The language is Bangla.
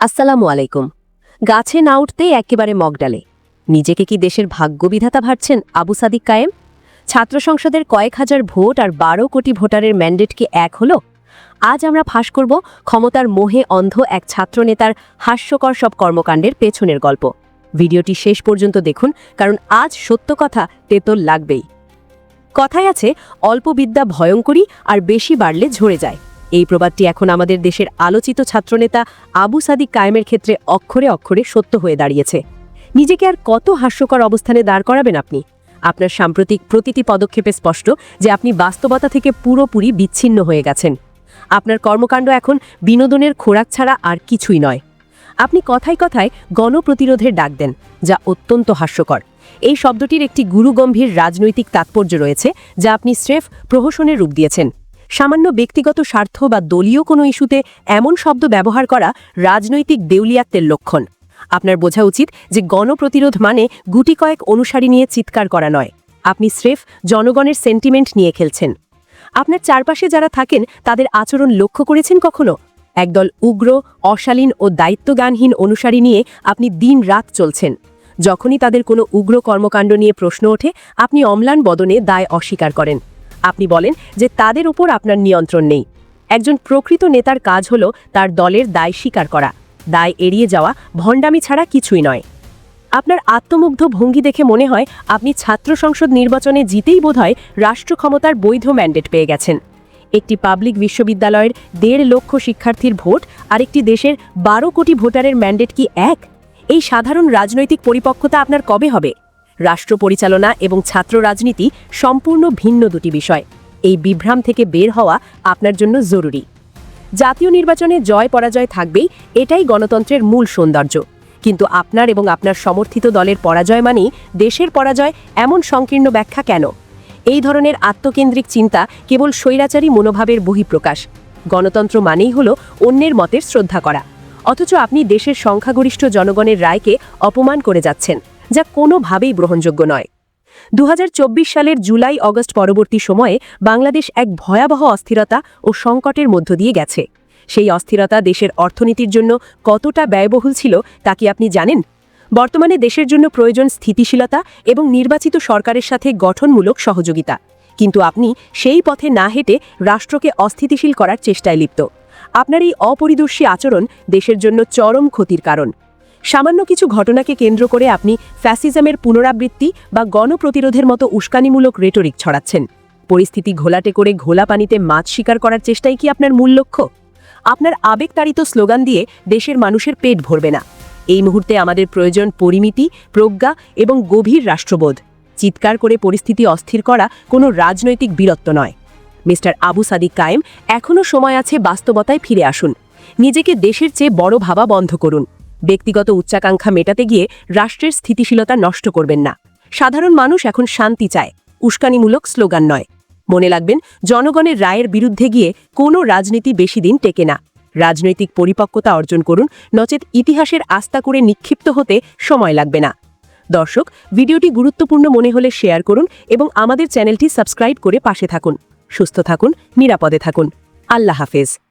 আসসালামু আলাইকুম। গাছে না উঠতেই একেবারে মগডালে নিজেকে কি দেশের ভাগ্যবিধাতা ভাবছেন আবু সাদিক কায়েম? ছাত্র সংসদের কয়েক হাজার ভোট আর বারো কোটি ভোটারের ম্যান্ডেট কি এক হলো? আজ আমরা ফাঁস করব ক্ষমতার মোহে অন্ধ এক ছাত্রনেতার হাস্যকর সব কর্মকাণ্ডের পেছনের গল্প। ভিডিওটি শেষ পর্যন্ত দেখুন, কারণ আজ সত্য কথা তেতল লাগবেই। কথায় আছে, অল্প বিদ্যা ভয়ঙ্করী আর বেশি বাড়লে ঝরে যায়। এই প্রবাদটি এখন আমাদের দেশের আলোচিত ছাত্রনেতা আবু সাদিক কায়েমের ক্ষেত্রে অক্ষরে অক্ষরে সত্য হয়ে দাঁড়িয়েছে। নিজেকে আর কত হাস্যকর অবস্থানে দাঁড় করাবেন আপনি? আপনার সাম্প্রতিক প্রতিটি পদক্ষেপে স্পষ্ট যে আপনি বাস্তবতা থেকে পুরোপুরি বিচ্ছিন্ন হয়ে গেছেন। আপনার কর্মকাণ্ড এখন বিনোদনের খোরাক ছাড়া আর কিছুই নয়। আপনি কথায় কথায় গণপ্রতিরোধের ডাক দেন, যা অত্যন্ত হাস্যকর। এই শব্দটির একটি গুরুগম্ভীর রাজনৈতিক তাৎপর্য রয়েছে, যা আপনি স্রেফ প্রহসনের রূপ দিয়েছেন। সামান্য ব্যক্তিগত স্বার্থ বা দলীয় কোনো ইস্যুতে এমন শব্দ ব্যবহার করা রাজনৈতিক দেউলিয়াত্বের লক্ষণ। আপনার বোঝা উচিত যে গণপ্রতিরোধ মানে গুটি কয়েক অনুসারী নিয়ে চিৎকার করা নয়। আপনি স্রেফ জনগণের সেন্টিমেন্ট নিয়ে খেলছেন। আপনার চারপাশে যারা থাকেন, তাদের আচরণ লক্ষ্য করেছেন কখনো? একদল উগ্র, অশালীন ও দায়িত্বজ্ঞানহীন অনুসারী নিয়ে আপনি দিন রাত চলছেন। যখনই তাদের কোনো উগ্র কর্মকাণ্ড নিয়ে প্রশ্ন ওঠে, আপনি অম্লান বদনে দায় অস্বীকার করেন। আপনি বলেন যে তাদের উপর আপনার নিয়ন্ত্রণ নেই। একজন প্রকৃত নেতার কাজ হল তার দলের দায় স্বীকার করা। দায় এড়িয়ে যাওয়া ভণ্ডামি ছাড়া কিছুই নয়। আপনার আত্মমুগ্ধ ভঙ্গি দেখে মনে হয় আপনি ছাত্র সংসদ নির্বাচনে জিতেই বোধহয় রাষ্ট্র ক্ষমতার বৈধ ম্যান্ডেট পেয়ে গেছেন। একটি পাবলিক বিশ্ববিদ্যালয়ের দেড় লক্ষ শিক্ষার্থীর ভোট আর একটি দেশের বারো কোটি ভোটারের ম্যান্ডেট কি এক? এই সাধারণ রাজনৈতিক পরিপক্কতা আপনার কবে হবে? রাষ্ট্র পরিচালনা এবং ছাত্র রাজনীতি সম্পূর্ণ ভিন্ন দুটি বিষয়। এই বিভ্রাম থেকে বের হওয়া আপনার জন্য জরুরি। জাতীয় নির্বাচনে জয় পরাজয় থাকবেই, এটাই গণতন্ত্রের মূল সৌন্দর্য। কিন্তু আপনার এবং আপনার সমর্থিত দলের পরাজয় মানেই দেশের পরাজয় এমন সংকীর্ণ ব্যাখ্যা কেন? এই ধরনের আত্মকেন্দ্রিক চিন্তা কেবল স্বৈরাচারী মনোভাবের বহিঃপ্রকাশ। গণতন্ত্র মানেই হল অন্যের মতের শ্রদ্ধা করা। অথচ আপনি দেশের সংখ্যাগরিষ্ঠ জনগণের রায়কে অপমান করে যাচ্ছেন। যা কোনোভাবেই গ্রহণযোগ্য নয়। দু সালের জুলাই অগস্ট পরবর্তী সময়ে বাংলাদেশ এক ভয়াবহ অস্থিরতা ও সংকটের মধ্য দিয়ে গেছে। সেই অস্থিরতা দেশের অর্থনীতির জন্য কতটা ব্যয়বহুল ছিল তা কি আপনি জানেন? বর্তমানে দেশের জন্য প্রয়োজন স্থিতিশীলতা এবং নির্বাচিত সরকারের সাথে গঠনমূলক সহযোগিতা। কিন্তু আপনি সেই পথে না হেঁটে রাষ্ট্রকে অস্থিতিশীল করার চেষ্টায় লিপ্ত। আপনার এই অপরিদর্শী আচরণ দেশের জন্য চরম ক্ষতির কারণ। সামান্য কিছু ঘটনাকে কেন্দ্র করে আপনি ফ্যাসিজমের পুনরাবৃত্তি বা গণপ্রতিরোধের মতো উস্কানিমূলক রেটরিক ছড়াচ্ছেন। পরিস্থিতি ঘোলাটে করে ঘোলা পানিতে মাছ শিকার করার চেষ্টাই কি আপনার মূল লক্ষ্য? আপনার আবেগতাড়িত স্লোগান দিয়ে দেশের মানুষের পেট ভরবে না। এই মুহূর্তে আমাদের প্রয়োজন পরিমিতি, প্রজ্ঞা এবং গভীর রাষ্ট্রবোধ। চিৎকার করে পরিস্থিতি অস্থির করা কোনো রাজনৈতিক বীরত্ব নয়। মিস্টার আবু সাদিক কায়েম এখনও সময় আছে বাস্তবতায় ফিরে আসুন। নিজেকে দেশের চেয়ে বড় ভাবা বন্ধ করুন। ব্যক্তিগত উচ্চাকাঙ্ক্ষা মেটাতে গিয়ে রাষ্ট্রের স্থিতিশীলতা নষ্ট করবেন না। সাধারণ মানুষ এখন শান্তি চায়, উস্কানিমূলক স্লোগান নয়। মনে লাগবেন জনগণের রায়ের বিরুদ্ধে গিয়ে কোনো রাজনীতি বেশি দিন টেকে না। রাজনৈতিক পরিপক্কতা অর্জন করুন, নচেত ইতিহাসের আস্থা করে নিক্ষিপ্ত হতে সময় লাগবে না। দর্শক, ভিডিওটি গুরুত্বপূর্ণ মনে হলে শেয়ার করুন এবং আমাদের চ্যানেলটি সাবস্ক্রাইব করে পাশে থাকুন। সুস্থ থাকুন, নিরাপদে থাকুন। আল্লাহ হাফেজ।